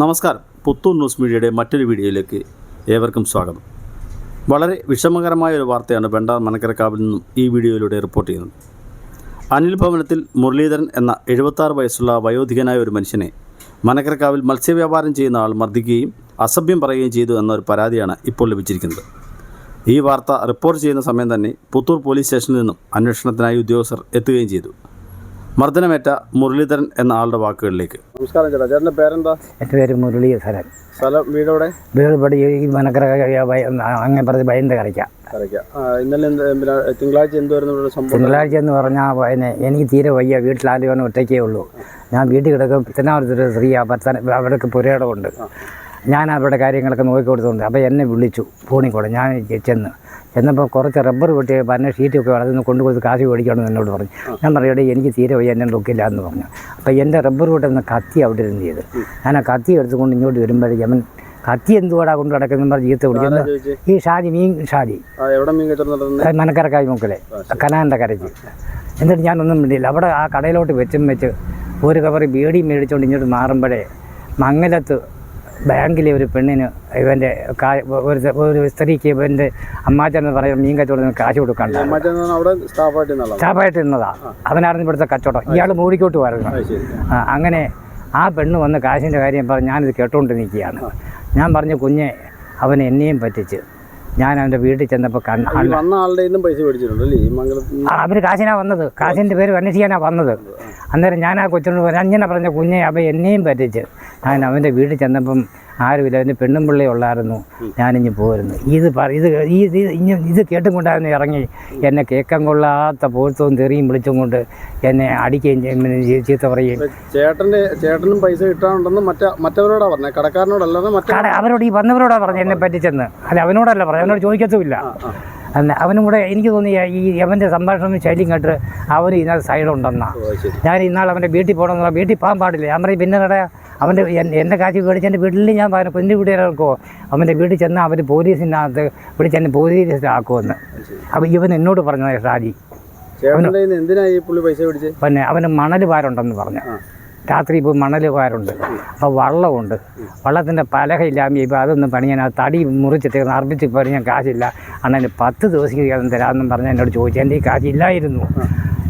നമസ്കാരം. പുത്തൂർ ന്യൂസ് മീഡിയയുടെ മറ്റൊരു വീഡിയോയിലേക്ക് ഏവർക്കും സ്വാഗതം. വളരെ വിഷമകരമായ ഒരു വാർത്തയാണ് വെണ്ടാർ മനക്കരക്കാവിൽ നിന്നും ഈ വീഡിയോയിലൂടെ റിപ്പോർട്ട് ചെയ്യുന്നത്. അനിൽ ഭവനത്തിൽ മുരളീധരൻ എന്ന എഴുപത്താറ് വയസ്സുള്ള വയോധികനായ ഒരു മനുഷ്യനെ മനക്കരക്കാവിൽ മത്സ്യവ്യാപാരം ചെയ്യുന്ന ആൾ മർദ്ദിക്കുകയും അസഭ്യം പറയുകയും ചെയ്തു എന്നൊരു പരാതിയാണ് ഇപ്പോൾ ലഭിച്ചിരിക്കുന്നത്. ഈ വാർത്ത റിപ്പോർട്ട് ചെയ്യുന്ന സമയം തന്നെ പുത്തൂർ പോലീസ് സ്റ്റേഷനിൽ നിന്നും അന്വേഷണത്തിനായി ഉദ്യോഗസ്ഥർ എത്തുകയും ചെയ്തു. മർദ്ദനമേറ്റ മുരളീധരൻ എന്ന ആളുടെ വാക്കുകളിലേക്ക്. നമസ്കാരം ചേട്ടാ. ചേട്ടന്റെ പേരെന്താ? എന്റെ പേര് മുരളീധരൻ സ്ഥലം വീടോടെ വീട് ഇവിടെ ഈ മനക്കര അങ്ങനെ പറഞ്ഞ് ഭയന്റെ കരയ്ക്കാം. ഇന്നലെ തിങ്കളാഴ്ച എന്തുവായിരുന്നു സംഭവം? തിങ്കളാഴ്ച എന്ന് പറഞ്ഞാൽ പിന്നെ എനിക്ക് തീരെ വയ്യ. വീട്ടിൽ ആരും ഒറ്റയ്ക്കേ ഉള്ളൂ. ഞാൻ വീട്ടിൽ കിടക്കും തിരുവനന്തപുരത്തൊരു സ്ത്രീ ഭർത്താൻ അവിടേക്ക് പുരയിടമുണ്ട്. ഞാൻ അവരുടെ കാര്യങ്ങളൊക്കെ നോക്കി കൊടുത്തുണ്ട് അപ്പോൾ എന്നെ വിളിച്ചു ഫോണിൽ കൂടെ. ഞാൻ ചെന്ന് ചെന്നപ്പോൾ കുറച്ച് റബ്ബർ വെട്ടി പന്ന ഷീറ്റൊക്കെ വളർന്ന് കൊണ്ടുകൊടുത്ത് കാശ് മേടിക്കണമെന്ന് എന്നോട് പറഞ്ഞു. ഞാൻ പറയട്ടെ എനിക്ക് തീരെ വയ്യ എന്നെ നോക്കില്ല എന്ന് പറഞ്ഞു. അപ്പോൾ എന്റെ റബ്ബർ വെട്ടുന്ന കത്തി അവിടെ ഇരുന്ന് ചെയ്ത്. ഞാൻ ആ കത്തി എടുത്തുകൊണ്ട് ഇങ്ങോട്ട് വരുമ്പോഴേക്കും അവൻ കത്തി എന്തുവാടാ കൊണ്ട് നടക്കുന്ന പറഞ്ഞ് ചീത്ത വിളിക്കുന്നു ഈ ഷാജി മീൻ ഷാജി. മനക്കരക്കായ് മുക്കിലെ കനാന്റെ കരയ്ക്ക്. എന്നിട്ട് ഞാനൊന്നും മിണ്ടിയില്ല. അവിടെ ആ കടയിലോട്ട് വെച്ചും വെച്ച് ഒരു കവറി ബീഡി മേടിച്ചുകൊണ്ട് ഇങ്ങോട്ട് മാറുമ്പോഴേ മംഗലത്ത് ബാങ്കിലെ ഒരു പെണ്ണിന് ഇവന്റെ ഒരു ഒരു സ്ത്രീക്ക് ഇവന്റെ അമ്മാച്ചൻ എന്ന് പറയുന്ന മീൻ കച്ചവടത്തിന് കാശ് കൊടുക്കണ്ട സ്റ്റാഫായിട്ട് ഇന്നതാ നിന്നതാ. അവനായിരുന്നു ഇവിടുത്തെ കച്ചവടം. ഇയാൾ മൂടിക്കോട്ട് വരുന്നു അങ്ങനെ ആ പെണ്ണ് വന്ന് കാശിന്റെ കാര്യം പറഞ്ഞ് ഞാനിത് കേട്ടോണ്ട് നിൽക്കുകയാണ് ഞാൻ പറഞ്ഞു കുഞ്ഞെ അവൻ എന്നെയും പറ്റിച്ച് ഞാൻ അവന്റെ വീട്ടിൽ ചെന്നപ്പോൾ അവർ കാശിനാ വന്നത്. കാശിന്റെ പേര് അന്വേഷിക്കാനാണ് വന്നത്. അന്നേരം ഞാൻ ആ കൊച്ചിനോട് പറഞ്ഞു അങ്ങനെ പറഞ്ഞ കുഞ്ഞെ അവൻ എന്നെയും പറ്റിച്ച് ഞാൻ അവന്റെ വീട്ടിൽ ചെന്നപ്പം ആരുമില്ല അവന്റെ പെണ്ണും പിള്ളേ ഉള്ളായിരുന്നു. ഞാനിഞ്ഞ് പോരുന്നു. ഇത് പറ ഇത് ഈ ഇത് ഇഞ്ഞ് ഇത് കേട്ടും കൊണ്ടായിരുന്നു ഇറങ്ങി. എന്നെ കേൾക്കാൻ കൊള്ളാത്ത പോഴത്തവും തെറിയും വിളിച്ചും കൊണ്ട് എന്നെ അടിക്കുകയും ചീത്ത പറയുകയും. ചേട്ടന്റെ ചേട്ടനും പൈസ കിട്ടാനുണ്ടെന്ന് മറ്റേ മറ്റവരോടാ പറഞ്ഞത് കടക്കാരനോടല്ലാതെ മറ്റേ അവരോട് ഈ വന്നവരോടാ പറഞ്ഞു എന്നെ പറ്റിച്ചെന്ന്. അല്ല അവനോടല്ല പറഞ്ഞു. അവനോട് ചോദിക്കത്തുമില്ല. അല്ല അവനും കൂടെ എനിക്ക് തോന്നിയ ഈ അവന്റെ സംഭാഷണം ശൈലിയും കേട്ട് അവർ ഇതിനകത്ത് സൈഡുണ്ടെന്നാണ് ഞാൻ ഇന്നാൾ അവന്റെ വീട്ടിൽ പോകണമെന്നുള്ള വീട്ടിൽ പോകാൻ പാടില്ല. ഞാൻ പറയും പിന്നെ അവന്റെ എൻ- എന്റെ കാശ് മേടിച്ച് എന്റെ വീട്ടിൽ ഞാൻ പറഞ്ഞു കുഞ്ഞു വീട്ടുകാർക്കോ അവന്റെ വീട്ടിൽ ചെന്നാൽ അവർ പോലീസിനകത്ത് വിളിച്ച് എന്നെ പോലീസിലാക്കുമെന്ന്. അപ്പോൾ ഇവൻ എന്നോട് പറഞ്ഞു ഷാജി പിന്നെ അവന് മണൽ വാരുണ്ടെന്ന് പറഞ്ഞു. രാത്രി ഇപ്പോൾ മണൽ വാരുണ്ട് അപ്പോൾ വള്ളമുണ്ട് വള്ളത്തിന്റെ പലകയില്ലാമി ഇപ്പോൾ അതൊന്നും പണിയാൻ ആ തടി മുറിച്ചിട്ട് അർപ്പിച്ച് പണിയാൻ കാശില്ല. അണ്ണന് പത്ത് ദിവസം തരാമെന്നും പറഞ്ഞ് എന്നോട് ചോദിച്ചു. എന്റെ ഈ കാശില്ലായിരുന്നു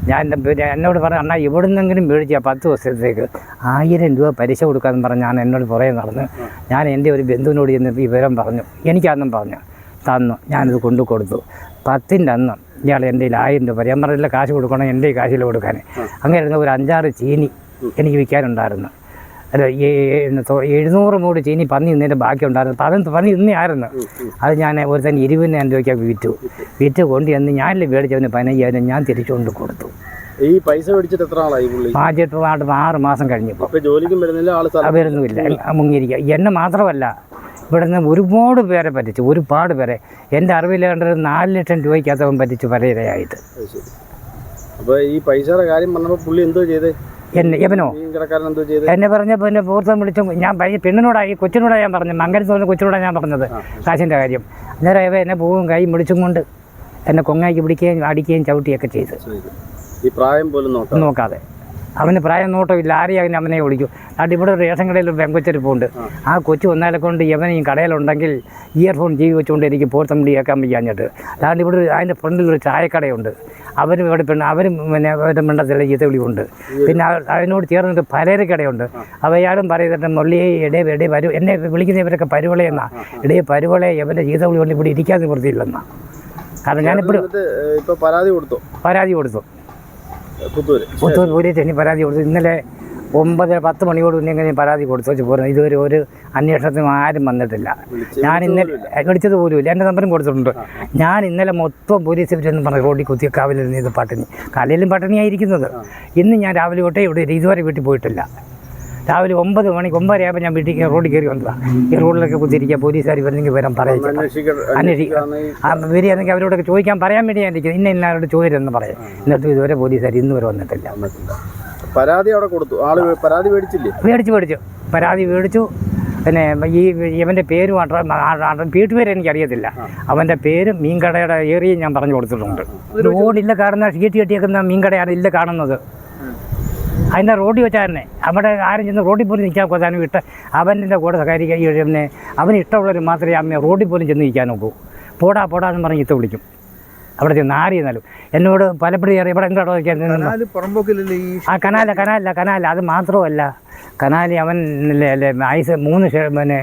ഞാൻ പിന്നെ എന്നോട് പറഞ്ഞു അണ്ണാ ഇവിടെ നിന്നെങ്കിലും മേടിച്ചാൽ പത്ത് ദിവസത്തേക്ക് ആയിരം രൂപ പലിശ കൊടുക്കാമെന്ന് ഞാൻ എന്നോട് പുറകെ നടന്ന് ഞാൻ എന്റെ ഒരു ബന്ധുവിനോട് ചെന്ന് വിവരം പറഞ്ഞു. എനിക്കന്നും പറഞ്ഞു. തന്നു. ഞാനത് കൊണ്ടു കൊടുത്തു. പത്തിന്റെ അന്ന് ഇയാൾ എന്റെ കയ്യിൽ ആയിരം രൂപ ഞാൻ പറഞ്ഞില്ല കാശ് കൊടുക്കണം എന്റെ കാശിൽ കൊടുക്കാൻ. അങ്ങനെ ഇരുന്ന ഒരു അഞ്ചാറ് ചീനി എനിക്ക് വിൽക്കാനുണ്ടായിരുന്നു. അല്ല എഴുന്നൂറ് മൂട് ചീനി പന്നി ഇന്നതിന്റെ ബാക്കി ഉണ്ടായിരുന്നു അതും പന്നി ഇന്നയായിരുന്നു അത് ഞാൻ ഒരു തന്നെ ഇരുപതിനായിരം രൂപയ്ക്ക് വിറ്റു. വിറ്റ് കൊണ്ട് ചെന്ന് ഞാനില്ല മേടിച്ചവന് പതിനയ്യായിരം ഞാൻ തിരിച്ചുകൊണ്ട് കൊടുത്തു. ഈ പൈസ മേടിച്ചിട്ട് എത്ര ആളായി പുള്ളി? ആറ് മാസം കഴിഞ്ഞപ്പോൾ ജോലിക്കും വരുന്നില്ല ആൾ സ്ഥലം അവരൊന്നുമില്ല മുങ്ങിയിരിക്കുക എന്നെ മാത്രമല്ല ഇവിടെ നിന്ന് ഒരുപാട് പേരെ പറ്റിച്ചു ഒരുപാട് പേരെ. എന്റെ അറിവിലേണ്ട നാല് ലക്ഷം രൂപയ്ക്കകത്തവൻ പറ്റിച്ചു പലയിരയായിട്ട് അപ്പോൾ ഈ പൈസയുടെ കാര്യം പറഞ്ഞപ്പോൾ പുള്ളി എന്തോ ചെയ്തേ? എന്നെ കടക്കാരൻ എന്നെ പറഞ്ഞപ്പോൾ പിന്നെ പൂർത്തം വിളിച്ചു ഞാൻ പഴയ പെണ്ണിനോടായി കൊച്ചിനോടാണ് ഞാൻ പറഞ്ഞത്. മംഗലത്ത് തോന്നുന്ന കൊച്ചിനോടാണ് ഞാൻ പറഞ്ഞത്. കാശിന്റെ കാര്യം. അന്നേരം ഇവ എന്നെ പൂവും കൈ വിളിച്ചും കൊണ്ട് എന്നെ കൊങ്ങാക്കി പിടിക്കുകയും അടിക്കുകയും ചവിട്ടിയൊക്കെ ചെയ്ത്. ഈ പ്രായം പോലും നോക്കാം നോക്കാതെ. അവന് പ്രായം നോട്ടമില്ല. ആരെയും അവന് അവനെ വിളിക്കും. അത് ഇവിടെ ഒരു റേഷൻ കടയിൽ ഒരു പെങ്കൊച്ചെരുപ്പുണ്ട് ആ. കൊച്ചു വന്നാലെ കൊണ്ട് ഈ കടയിലുണ്ടെങ്കിൽ ഇയർഫോൺ ജീവി വെച്ചുകൊണ്ട് എനിക്ക് പോർത്തം വിളി കേൾക്കാൻ വയ്യാഞ്ഞിട്ട് അതാണ്ട് ഇവിടെ അതിന്റെ ഫ്രണ്ടിൽ ഒരു ചായക്കടയുണ്ട്. അവരും ഇവിടെ പെണ്ണ് അവരും പിന്നെ അവരുടെ മിണ്ടത്തിലെ ചീത്ത വിളിയുണ്ട് പിന്നെ അതിനോട് ചേർന്നിട്ട് പലചരക്ക് കടയുണ്ട്. അവയാളും പറയുന്നുണ്ട് മുള്ളിയെ ഇടേ ഇടേ പരു എന്നെ വിളിക്കുന്നവരൊക്കെ പരുവളയെന്നാ ഇടേ പരുവളെ എവന്റെ ചീത്ത വിളി കൊണ്ട് ഇവിടെ ഇരിക്കാൻ നിവൃത്തിയില്ലെന്നാ. കാരണം ഞാനിപ്പോഴും പരാതി കൊടുത്തു? പരാതി കൊടുത്തു. പുത്തൂർ പോലീസ് എനിക്ക് പരാതി കൊടുത്തു. ഇന്നലെ ഒമ്പത് പത്ത് മണിയോട് മുന്നേ ഞാൻ പരാതി കൊടുത്തു. വെച്ച് പോരുന്നു. ഇതുവരെ ഒരു അന്വേഷണത്തിനും ആരും വന്നിട്ടില്ല. ഞാൻ ഇന്നലെ വിളിച്ചത് പോലുമില്ല. എന്റെ നമ്പറും കൊടുത്തിട്ടുണ്ട്. ഞാൻ ഇന്നലെ മൊത്തം പോലീസിൽ ചെന്ന് പറഞ്ഞു റോഡിൽ കുത്തിയ കാവലിൽ ഇത് പട്ടിണി. കലയിലും പട്ടിണിയായിരിക്കുന്നത്. ഇന്ന് ഞാൻ രാവിലെ തൊട്ടേ ഇവിടെ ഇതുവരെ വീട്ടിൽ പോയിട്ടില്ല. രാവിലെ ഒമ്പത് മണിക്ക് ഒമ്പതരയാകുമ്പോൾ ഞാൻ വീട്ടിൽ റോഡിൽ കയറി വന്നതാണ് ഈ റോഡിലൊക്കെ കുത്തിയിരിക്കുക പോലീസുകാർ വരുന്നെങ്കിൽ വരാൻ പറയില്ല അന്വേഷിക്ക- വരികയാണെങ്കിൽ അവരോടൊക്കെ ചോദിക്കാൻ പറയാൻ വേണ്ടി ഞാൻ ഇരിക്കുന്നത് ഇന്ന എല്ലാവരോട് ചോദിച്ചെന്ന് പറയാം. എന്നിട്ട് ഇതുവരെ പോലീസുകാർ ഇന്ന് വരെ വന്നിട്ടില്ല. പരാതി അവിടെ കൊടുത്തു. ആൾ പരാതി മേടിച്ചില്ലേ? മേടിച്ചു മേടിച്ചു. പരാതി മേടിച്ചു. പിന്നെ ഈ ഇവന്റെ പേരും വീട്ടുപേര് എനിക്കറിയത്തില്ല. അവന്റെ പേരും മീൻകടയുടെ ഏറിയും ഞാൻ പറഞ്ഞു കൊടുത്തിട്ടുണ്ട്. റോഡില്ല കാണുന്ന ഷീറ്റ് കെട്ടിയേക്കുന്ന മീൻകടയാണ് ഇല്ല കാണുന്നത്. അതിന്റെ റോഡിൽ വെച്ചാൽ അവിടെ ആരും ചെന്ന് റോഡിൽ പോലും നിൽക്കാൻ കൊതാനും ഇട്ട അവന്റെ കൂടെ സഹകരിക്കാൻ പിന്നെ അവന് ഇഷ്ടമുള്ളവർ മാത്രമേ അമ്മയെ റോഡിൽ പോലും ചെന്ന് നിൽക്കാൻ നോക്കൂ. പോടാ പോടാ എന്ന് പറഞ്ഞ് ഇത്ത വിളിക്കും. അവിടെ ചെന്ന് ആര് ചെന്നാലും. എന്നോട് പലപ്പോഴും ഏറെ ഇവിടെ ഈ ആ കനാല കനാലില്ല കനാല. അത് മാത്രമല്ല കനാലി അവൻ ഐസ് മൂന്ന് പിന്നെ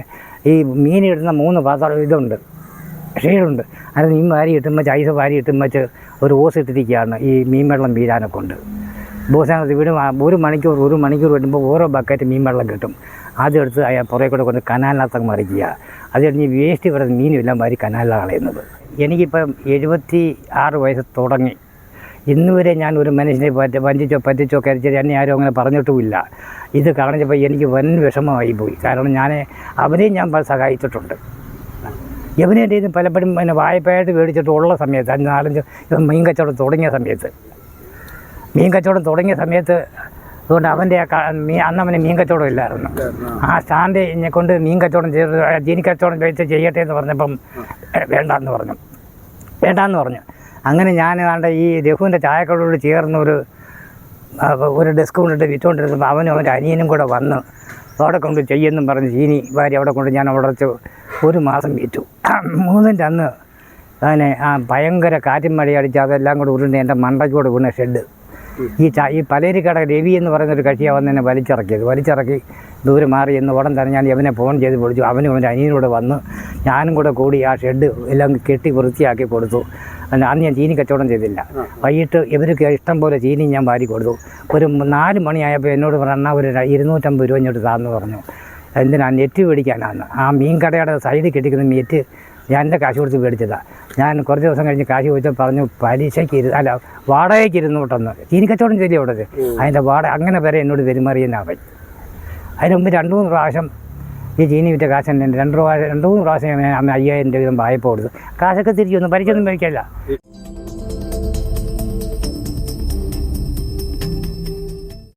ഈ മീൻ ഇടുന്ന മൂന്ന് പാത്രം ഇതുണ്ട്. ഷെയ്ഡുണ്ട് അത് മീൻ വാരി ഇട്ടും വെച്ച് ഐസ് വാരി ഇട്ടും വെച്ച് ഒരു ഓസ് ഇട്ടിരിക്കുകയാണ് ഈ മീൻ വെള്ളം വീഴാനൊക്കെ ഉണ്ട് ബോസിനകത്ത് വീട് ഒരു മണിക്കൂർ ഒരു മണിക്കൂർ വരുമ്പോൾ ഓരോ ബക്കറ്റ് മീൻ വെള്ളം കിട്ടും. അതെടുത്ത് അയാൾ പുറകെ കൂടെ കൊണ്ട് കനാലിനകത്ത് മറിക്കുക. അത് കഴിഞ്ഞ് വേസ്റ്റ് വരുന്ന മീനും എല്ലാം വാരി കനാലിലാണ് കളയുന്നത്. എനിക്കിപ്പം എഴുപത്തി ആറ് വയസ്സ് തുടങ്ങി. ഇന്ന് വരെ ഞാൻ ഒരു മനുഷ്യനെ പറ്റ വഞ്ചിച്ചോ പറ്റിച്ചോ കരിച്ചോ എന്നെ ആരും അങ്ങനെ പറഞ്ഞിട്ടുമില്ല. ഇത് കാണിച്ചപ്പോൾ എനിക്ക് വൻ വിഷമമായി പോയി. കാരണം ഞാൻ അവരെയും ഞാൻ സഹായിച്ചിട്ടുണ്ട്. ഇവനെ പലപ്പോഴും പിന്നെ വായ്പയായിട്ട് മേടിച്ചിട്ട് ഉള്ള സമയത്ത് നാലഞ്ച് ഇവൻ മീൻ കച്ചവടം തുടങ്ങിയ സമയത്ത്. മീൻ കച്ചവടം തുടങ്ങിയ സമയത്ത് അതുകൊണ്ട് അവന്റെ ആ ക- മീ അന്ന് അവന് മീൻ കച്ചവടം ഇല്ലായിരുന്നു. ആ. സ്റ്റാൻഡ് എന്നെ കൊണ്ട് മീൻ കച്ചവടം ചെയ്ത് ജീനി കച്ചവടം ചോദിച്ച് ചെയ്യട്ടെ എന്ന് പറഞ്ഞപ്പം വേണ്ട വേണ്ടാന്ന് പറഞ്ഞു. വേണ്ടാന്ന് പറഞ്ഞു. അങ്ങനെ ഞാൻ ആണ്ട് ഈ രഘുവിന്റെ ചായക്കടയോട് ചേർന്ന് ഒരു ഒരു ഡെസ്ക് കൊണ്ടിട്ട് വിറ്റുകൊണ്ടിരുന്നപ്പോൾ അവനും അവന്റെ അനിയനും കൂടെ വന്ന് അവിടെ കൊണ്ട് ചെയ്യുമെന്നും പറഞ്ഞ് ചീനി ഭാര്യ അവിടെ കൊണ്ട് ഞാൻ അവിടെ വെച്ച് ഒരു മാസം വിറ്റു. മൂന്നിന്റെ അന്ന് അതിനെ ആ ഭയങ്കര കാറ്റും മഴയടിച്ച് അതെല്ലാം കൂടെ ഉരുണ്ട് എന്റെ മണ്ടയ്ക്കൂടെ വീണ ഷെഡ്. ഈ ചാ ഈ പലേരിക്കട രവി എന്ന് പറയുന്ന ഒരു കക്ഷിയാണ് വന്ന് എന്നെ വലിച്ചിറക്കിയത്. വലിച്ചിറക്കി ദൂരെ മാറി എന്ന് ഉടൻ തന്നെ ഞാൻ ഇവനെ ഫോൺ ചെയ്ത് വിളിച്ചു. അവനും അവന്റെ അനിയനൂടെ വന്ന് ഞാനും കൂടെ കൂടി ആ ഷെഡ് എല്ലാം കെട്ടി വൃത്തിയാക്കി കൊടുത്തു. അന്ന് അന്ന് ഞാൻ ചീനി കച്ചവടം ചെയ്തില്ല. വൈകിട്ട് ഇവർക്ക് ഇഷ്ടം പോലെ ചീനി ഞാൻ വാരി കൊടുത്തു. ഒരു നാല് മണിയായപ്പോൾ എന്നോട് പറഞ്ഞാൽ ഒരു ഇരുന്നൂറ്റമ്പത് രൂപ ഇങ്ങോട്ട് താന്ന് പറഞ്ഞു. എന്തിനാ നെറ്റ് പിടിക്കാനാണ് ആ മീൻ കടയുടെ സൈഡിൽ കെട്ടിക്കുന്ന നെറ്റ് ഞാൻ എന്റെ കാശ് കൊടുത്ത് മേടിച്ചതാണ് ഞാൻ കുറച്ച് ദിവസം കഴിഞ്ഞ് കാശ് ചോദിച്ചാൽ പറഞ്ഞു പലിശയ്ക്ക് ഇരുന്ന് അല്ല വാടകയ്ക്ക് ഇരുന്നോട്ടെന്ന് ചീനിക്കച്ചവടം കച്ചവടം ചെയ്തു അവിടെ അതിന്റെ വാടക അങ്ങനെ വരെ എന്നോട് പെരുമാറിയെന്നാവൻ. അതിന് മുമ്പ് രണ്ട് മൂന്ന് പ്രാവശ്യം ഈ ചീനി വിറ്റ കാശ് തന്നെ രണ്ട് പ്രാവശ്യം രണ്ട് മൂന്ന് പ്രാവശ്യം ഞാൻ അമ്മ അയ്യായിരം രൂപ വീതം വായ്പ കൊടുത്തു. കാശൊക്കെ തിരിച്ചു വന്നു പലിശയൊന്നും മേടിക്കില്ല.